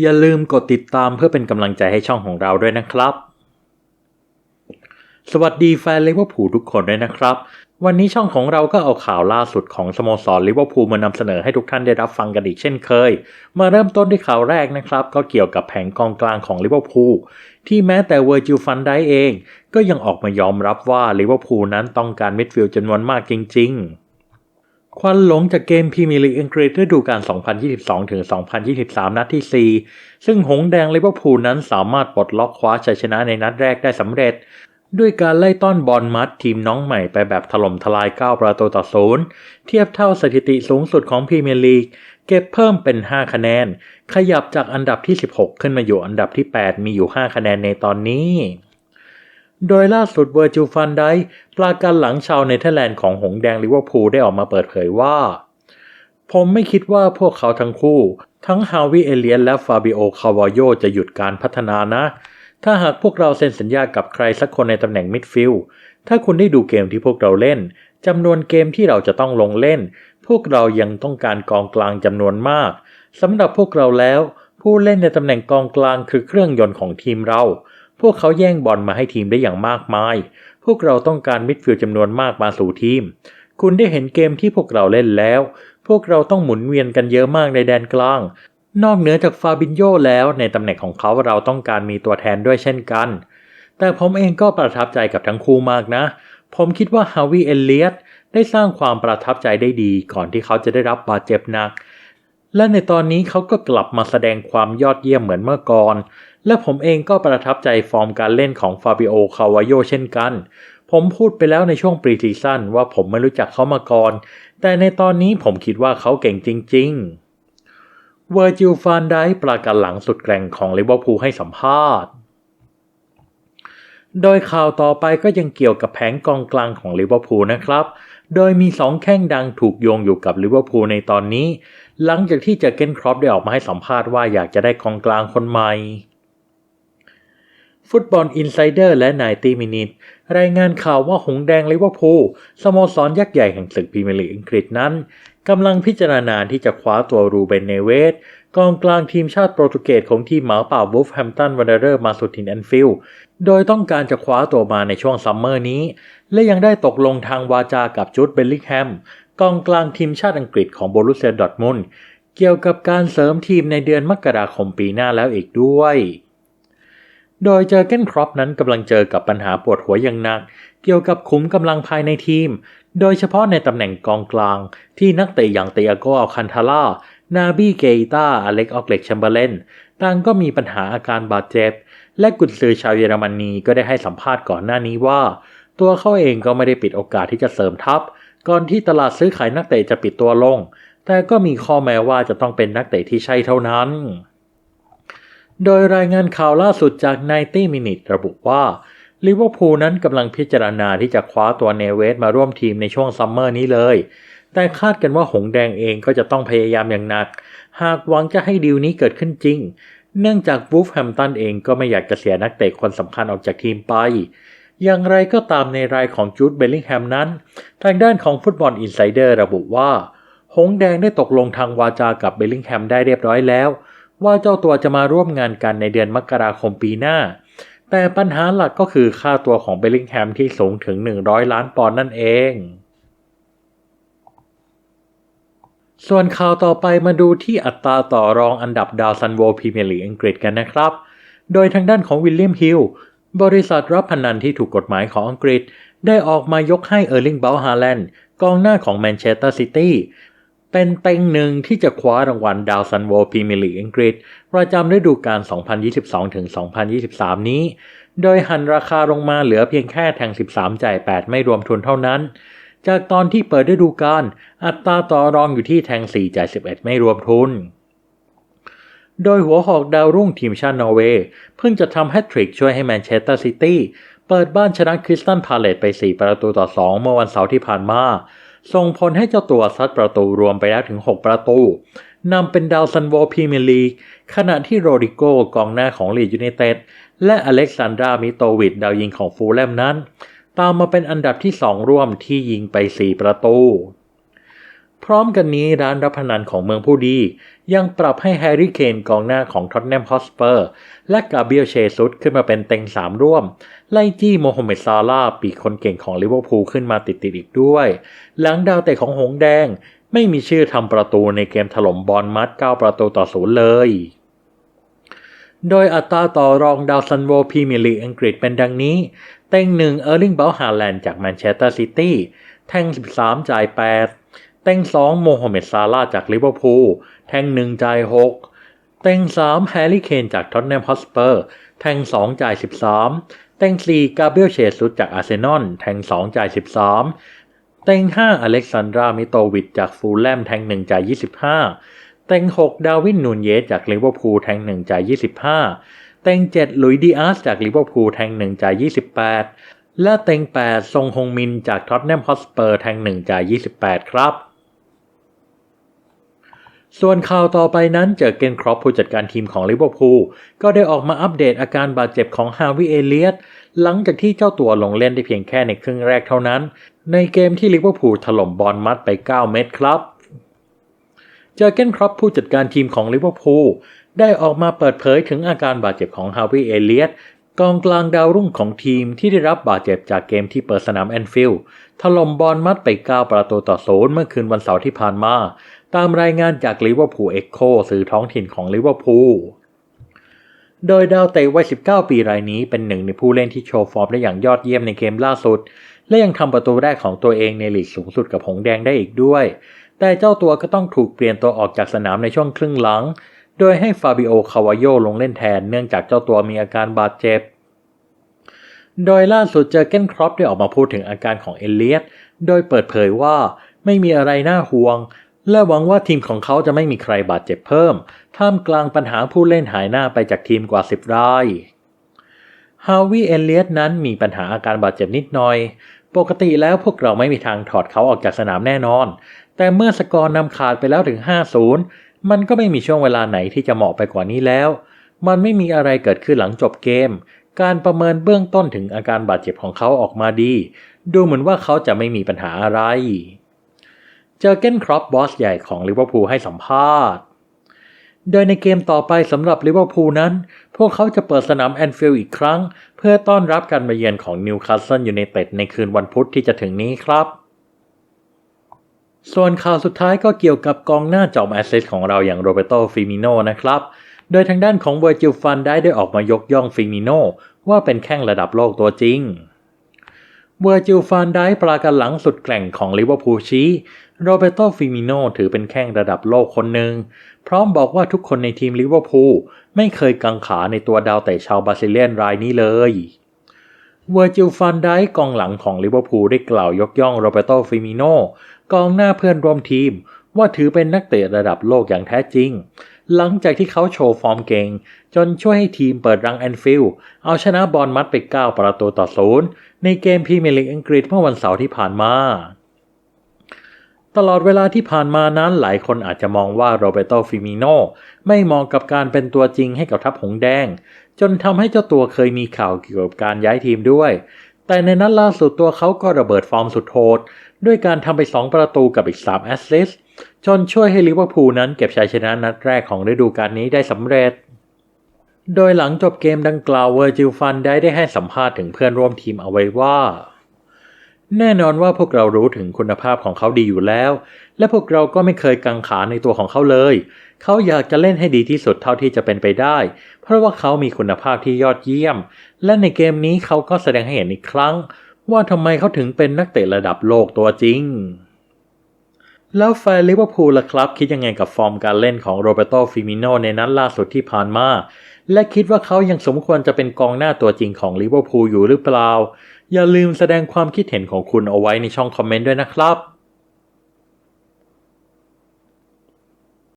อย่าลืมกดติดตามเพื่อเป็นกำลังใจให้ช่องของเราด้วยนะครับ สวัสดีแฟนลิเวอร์พูลทุกคนด้วยนะครับ วันนี้ช่องของเราก็เอาข่าวล่าสุดของสโมสรลิเวอร์พูลมานำเสนอให้ทุกท่านได้รับฟังกันอีกเช่นเคย มาเริ่มต้นด้วยข่าวแรกนะครับ ก็เกี่ยวกับแผงกองกลางของลิเวอร์พูลที่แม้แต่เวอร์จิลฟันได้เอง ก็ยังออกมายอมรับว่าลิเวอร์พูลนั้นต้องการมิดฟิลด์จำนวนมากจริง ๆ ควันหลงจากเกมพรีเมียร์ลีกอังกฤษฤดูกาล 2022-2023 นัดที่ 4 ซึ่งหงแดงลิเวอร์พูลนั้นสามารถปลดล็อกคว้าชัยชนะในนัดแรกได้สำเร็จ ด้วยการไล่ต้อนบอลมัดทีมน้องใหม่ไปแบบถล่มทลาย 9 ประตูต่อศูนย์เทียบเท่าสถิติสูงสุดของพรีเมียร์ลีก เก็บเพิ่มเป็น 5 คะแนน ขยับจากอันดับที่ 16 ขึ้นมาอยู่อันดับที่ 8 มีอยู่ 5 คะแนนในตอนนี้ โดยล่าสุดเวอร์จิลฟันไดปลาการหลังชาวเนเธอร์แลนด์ของหงแดงลิเวอร์พูลได้ออกมาเปิดเผยว่า ผมไม่คิดว่าพวกเขาทั้งคู่ ทั้งฮาวิเอเลียนและฟาบิโอคาวาโยจะหยุดการพัฒนานะ ถ้าหากพวกเราเซ็นสัญญากับใครสักคนในตำแหน่งมิดฟิลด์ถ้าคุณได้ดูเกมที่พวกเราเล่นจำนวนเกมที่เราจะต้องลงเล่น พวกเรายังต้องการกองกลางจำนวนมากสำหรับพวกเราแล้ว ผู้เล่นในตำแหน่งกองกลางคือเครื่องยนต์ของทีมเรา พวกเขาแย่งบอลมาให้ทีมได้อย่างมากมาย พวกเราต้องการมิดฟิลด์จำนวนมากมาสู่ทีม คุณได้เห็นเกมที่พวกเราเล่นแล้ว พวกเราต้องหมุนเวียนกันเยอะมากในแดนกลาง นอกเหนือจากฟาบินโยแล้ว ในตำแหน่งของเขาเราต้องการมีตัวแทนด้วยเช่นกัน แต่ผมเองก็ประทับใจกับทั้งคู่มากนะ ผมคิดว่าฮาวิเอเลียตได้สร้างความประทับใจได้ดีก่อนที่เขาจะได้รับบาดเจ็บหนักและในตอนนี้เขาก็กลับมาแสดงความยอดเยี่ยมเหมือนเมื่อก่อน และผมเองก็ประทับใจฟอร์มการเล่นของฟาบิโอ คาวาโยเช่นกัน ผมพูดไปแล้วในช่วงปรีซีซั่นว่าผมไม่รู้จักเขามาก่อน แต่ในตอนนี้ผมคิดว่าเขาเก่งจริง ๆ เวอร์จิลฟานได้ปลากันหลังสุดแกร่งของลิเวอร์พูลให้สัมภาษณ์ โดยข่าวต่อไปก็ยังเกี่ยวกับแผงกองกลางของลิเวอร์พูลนะครับ โดยมีสองแข้งดังถูกโยงอยู่กับลิเวอร์พูลในตอนนี้ หลังจากที่เจอเกนครอปได้ออกมาให้สัมภาษณ์ว่าอยากจะได้กองกลางคนใหม่ ฟุตบอลอินไซเดอร์และนายตีมินิตรายงานข่าวว่าหงแดงลิเวอร์พูลสโมสรยักษ์ใหญ่แห่งศึกพรีเมียร์ลีกอังกฤษนั้นกำลังพิจารณาที่จะคว้าตัวรูเบนเนเวสกองกลางทีมชาติโปรตุเกสของทีมหมาป่าวูฟแฮมตันวันเดอร์มาสุดทินแอนฟิลด์โดยต้องการจะคว้าตัวมาในช่วงซัมเมอร์นี้ และยังได้ตกลงทางวาจากับจูดเบลลิงแฮมกองกลางทีมชาติอังกฤษของโบรุเซียดอร์ทมุนเกี่ยวกับการเสริมทีมในเดือนมกราคมปีหน้าแล้วอีกด้วย โดยเจอเกนครอปนั้นกำลังเจอกับปัญหาปวดหัวอย่างหนัก เกี่ยวกับขุมกำลังภายในทีม โดยเฉพาะในตำแหน่งกองกลาง ที่นักเตะอย่างเตียโกอัลคันทาร่านาบีเกตาอเล็กออกเล็กแชมเบอร์เลนต่างก็มีปัญหาอาการบาดเจ็บ และกุนซือชาวเยอรมนีก็ได้ให้สัมภาษณ์ก่อนหน้านี้ว่า ตัวเขาเองก็ไม่ได้ปิดโอกาสที่จะเสริมทัพ ก่อนที่ตลาดซื้อขายนักเตะจะปิดตัวลง แต่ก็มีข้อแม้ว่าจะต้องเป็นนักเตะที่ใช่เท่านั้น โดยรายงานข่าวล่าสุดจาก 90 Minute ระบุว่าลิเวอร์พูลนั้นกำลังพิจารณาที่จะคว้าตัวเนเวสมาร่วมทีมในช่วงซัมเมอร์นี้เลย แต่คาดกันว่าหงแดงเองก็จะต้องพยายามอย่างหนัก หากหวังจะให้ดีลนี้เกิดขึ้นจริง เนื่องจากวูฟแฮมตันเองก็ไม่อยากจะเสียนักเตะคนสำคัญออกจากทีมไป อย่างไรก็ตามในรายของจูดเบลลิงแฮมนั้น ทางด้านของฟุตบอลอินไซเดอร์ระบุว่า หงแดงได้ตกลงทางวาจากับเบลลิงแฮมได้เรียบร้อยแล้ว ว่าเจ้าตัวจะมาร่วมงานกันในเดือนมกราคมปีหน้า แต่ปัญหาหลักก็คือค่าตัวของเบลลิงแฮมที่สูงถึง 100 ล้านปอนด์นั่นเอง ส่วนข่าวต่อไปมาดูที่อัตราต่อรองอันดับดาวซันโวพรีเมียร์ลีกอังกฤษกันนะครับ โดยทางด้านของวิลเลียมฮิลบริษัทรับพนันที่ถูกกฎหมายของอังกฤษ ได้ออกมายกให้เออร์ลิงเบลฮาแลนด์กองหน้าของแมนเชสเตอร์ซิตี้ เป็นเต็งหนึ่งที่จะคว้ารางวัลดาวซันโวพรีเมียร์ลีกอังกฤษ ประจำฤดูกาล 2022-2023 นี้ โดยหันราคาลงมาเหลือเพียงแค่แทง 13 จ่าย 8 ไม่รวมทุนเท่านั้น จากตอนที่เปิดฤดูกาลอัตราต่อรองอยู่ที่แทง 4 จ่าย 11 ไม่รวมทุน โดยหัวหอกดาวรุ่งทีมชาตินอร์เวย์เพิ่งจะทำแฮตทริกช่วยให้แมนเชสเตอร์ซิตี้เปิดบ้านชนะคริสตันพาเลตไป 4 ประตูต่อ 2 เมื่อวันเสาร์ที่ผ่านมา ส่งผลให้เจ้าตัวซัดประตูรวมไปแล้วถึง 6 ประตูนำเป็นดาวซันโวพรีเมียร์ลีกขณะที่โรดิโกกองหน้าของลีดยูไนเต็ดและอเล็กซานดรามิโตวิดดาวยิงของฟูลแลมนั้น ตามมาเป็นอันดับที่ 2 ร่วมที่ยิงไป 4 ประตู พร้อมกันนี้ร้านรับพนันของเมืองผู้ดี ยังปรับให้แฮร์รี่เคนกองหน้าของท็อตแนมฮอสเปอร์ และกาเบียลเชซุสขึ้นมาเป็นเต็งสามร่วม ไล่จี้โมฮัมเหม็ดซาลาปีกคนเก่งของลิเวอร์พูลขึ้นมาติดๆอีกด้วย หลังดาวเตะของหงแดง ไม่มีชื่อทำประตูในเกมถล่มบอลมัด 9 ประตูต่อศูนย์เลยโดยอัตราต่อรองดาวซันโวพรีเมียร์ลีกอังกฤษเป็นดังนี้ เต็งหนึ่งเออร์ลิงเบลฮาแลนด์จากแมนเชสเตอร์ซิตี้แท่ง 13 จ่าย 8 เต็ง2โมฮัมเหม็ดซาลาจากลิเวอร์พูลแท่ง1จ่าย6เต็ง3แฮร์รี่เคนจากท็อตแนมฮอสเปอร์แท่ง2จ่าย13เต็ง4กาเบรียลเชซุสจากอาร์เซนอลแท่ง2จ่าย13เต็ง5อเล็กซานดรามิโตวิชจากฟูลแลมแท่ง1จ่าย25เต็ง6ดาวินนูนเยสจากลิเวอร์พูลแท่ง1จ่าย25เต็ง7ลุยดีอาร์สจากลิเวอร์พูลแท่ง1จ่าย28และเต็ง8ทรงฮงมินจากท็อตแนมฮอสเปอร์แท่ง1จ่าย28ครับ ส่วนข่าวต่อไปนั้นเจอเกนครอปผู้จัดการทีมของลิเวอร์พูลก็ได้ออกมาอัปเดตอาการบาดเจ็บของฮาวิเอเลียตหลังจากที่เจ้าตัวลงเล่นได้เพียงแค่ในครึ่งแรกเท่านั้น ในเกมที่ลิเวอร์พูลถล่มบอลมัดไป 9 เม็ดครับเจอเกนครอปผู้จัดการทีมของลิเวอร์พูลได้ออกมาเปิดเผยถึงอาการบาดเจ็บของฮาวิเอเลียตกองกลางดาวรุ่งของทีมที่ได้รับบาดเจ็บจากเกมที่เปิดสนามแอนฟิลด์ถล่มบอลมัดไป 9 ประตูต่อศูนย์เมื่อคืนวันเสาร์ที่ผ่านมา ตามรายงานจากลิเวอร์พูลเอ็กโคสื่อท้องถิ่นของลิเวอร์พูล โดยดาวเตะวัย 19 ปีรายนี้เป็นหนึ่งในผู้เล่นที่โชว์ฟอร์มได้อย่างยอดเยี่ยมในเกมล่าสุด และยังทำประตูแรกของตัวเองในลีกสูงสุดกับหงแดงได้อีกด้วย แต่เจ้าตัวก็ต้องถูกเปลี่ยนตัวออกจากสนามในช่วงครึ่งหลัง โดยให้ฟาบิโอ คาวาโยลงเล่นแทนเนื่องจากเจ้าตัวมีอาการบาดเจ็บโดยล่าสุดเจอเกนครอปได้ออกมาพูดถึงอาการของเอเลียต โดยเปิดเผยว่าไม่มีอะไรน่าห่วง และหวังว่าทีมของเขาจะไม่มีใครบาดเจ็บเพิ่ม ท่ามกลางปัญหาผู้เล่นหายหน้าไปจากทีมกว่า 10 ราย ฮาวิเอเลียตนั้นมีปัญหาอาการบาดเจ็บนิดหน่อย ปกติแล้วพวกเราไม่มีทางถอดเขาออกจากสนามแน่นอน แต่เมื่อสกอร์นำขาดไปแล้วถึง 5-0 มันก็ไม่มีช่วงเวลาไหนที่จะเหมาะไปกว่านี้แล้ว มันไม่มีอะไรเกิดขึ้นหลังจบเกม การประเมินเบื้องต้นถึงอาการบาดเจ็บของเขาออกมาดี ดูเหมือนว่าเขาจะไม่มีปัญหาอะไร เจอเกนครอปบอสใหญ่ของลิเวอร์พูลให้สัมภาษณ์ โดยในเกมต่อไปสำหรับลิเวอร์พูลนั้น พวกเขาจะเปิดสนามแอนฟิลด์อีกครั้ง เพื่อต้อนรับการมาเยือนของนิวคาสเซิลยูไนเต็ดในคืนวันพุธที่จะถึงนี้ครับ ส่วนข่าวสุดท้ายก็เกี่ยวกับกองหน้าจอมแอสเซสของเราอย่างโรเบโตฟิมิโนนะครับโดยทางด้านของเวอร์จิลฟันได้ได้ออกมายกย่องฟิมิโนว่าเป็นแข้งระดับโลกตัวจริงเวอร์จิลฟานได้ปรากันหลังสุดแกร่งของลิเวอร์พูลชี้ โรเบโตฟิมิโนถือเป็นแข้งระดับโลกคนหนึ่ง พร้อมบอกว่าทุกคนในทีมลิเวอร์พูลไม่เคยกังขาในตัวดาวเตะชาวบราซิเลียนรายนี้เลยเวอร์จิลฟานไดกองหลังของลิเวอร์พูลได้กล่าวยกย่องโรเบโตฟิมิโนกองหน้าเพื่อนร่วมทีม ว่าถือเป็นนักเตะระดับโลกอย่างแท้จริง หลังจากที่เขาโชว์ฟอร์มเก่ง จนช่วยให้ทีมเปิดรังแอนฟิลด์เอาชนะบอลมัดไป 9 ประตูต่อศูนย์ในเกมพรีเมียร์ลีกอังกฤษเมื่อวันเสาร์ที่ผ่านมา ตลอดเวลาที่ผ่านมานั้นหลายคนอาจจะมองว่าโรเบโตฟิมิโนไม่เหมาะกับการเป็นตัวจริงให้กับทัพหงแดง จนทำให้เจ้าตัวเคยมีข่าวเกี่ยวกับการย้ายทีมด้วย แต่ในนัดล่าสุดตัวเขาก็ระเบิดฟอร์มสุดโหดด้วยการทำไป 2 ประตูกับอีก 3 แอสซิสต์จนช่วยให้ลิเวอร์พูลนั้นเก็บชัยชนะนัดแรกของฤดูกาลนี้ได้สำเร็จ โดยหลังจบเกมดังกล่าวเวอร์จิลฟันได้ได้ให้สัมภาษณ์ถึงเพื่อนร่วมทีมเอาไว้ว่า แน่นอนว่าพวกเรารู้ถึงคุณภาพของเขาดีอยู่แล้ว และพวกเราก็ไม่เคยกังขาในตัวของเขาเลย เขาอยากจะเล่นให้ดีที่สุดเท่าที่จะเป็นไปได้ เพราะว่าเขามีคุณภาพที่ยอดเยี่ยม และในเกมนี้เขาก็แสดงให้เห็นอีกครั้ง ว่าทำไมเขาถึงเป็นนักเตะระดับโลกตัวจริง แล้วแฟนลิเวอร์พูลล่ะครับ คิดยังไงกับฟอร์มการเล่นของโรเบโตฟิมิโนในนัดล่าสุดที่ผ่านมาและคิดว่าเขายังสมควรจะเป็นกองหน้าตัวจริงของลิเวอร์พูลอยู่หรือเปล่า อย่าลืมแสดงความคิดเห็นของคุณเอาไว้ในช่องคอมเมนต์ด้วยนะครับ